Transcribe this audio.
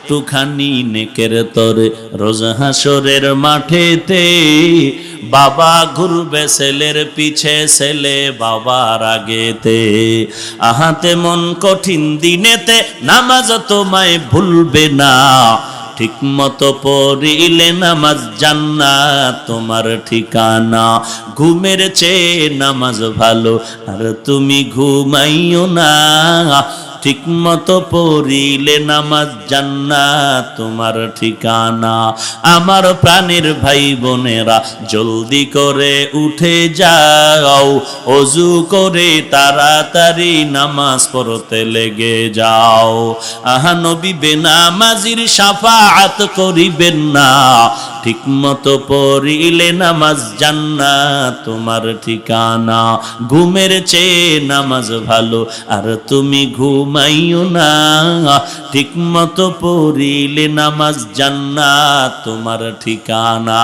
একটুখানি নেকের তরে রোজ হাসরের মাঠেতে বাবা ঘুরবে ছেলের পিছে ছেলে বাবার আগেতে। আহাতে মন কঠিন দিনেতে নামাজ তোমায় ভুলবে না। ঠিক মতো পড়িলে নামাজ জান্নাত তোমার ঠিকানা। ঘুমের চেয়ে নামাজ ভালো, আর তুমি ঘুমাইও না। ঠিক মতো পড়িলে নামাজ জান্নাত, তোমার ঠিকানা। আমার প্রাণের ভাই বোনেরা, জলদি করে উঠে যাও, অজু করে তাড়াতাড়ি নামাজ পড়তে লেগে যাও। আহা নবী, বেনামাজির সাফাত করিবেন না। ঠিক মতো পড়িলে নামাজ জান্নাত, তোমার ঠিকানা। ঘুমের চেয়ে নামাজ ভালো, আর তুমি ঘুমাইও না। ঠিক মতো পড়িলে নামাজ জান্নাত তোমার ঠিকানা।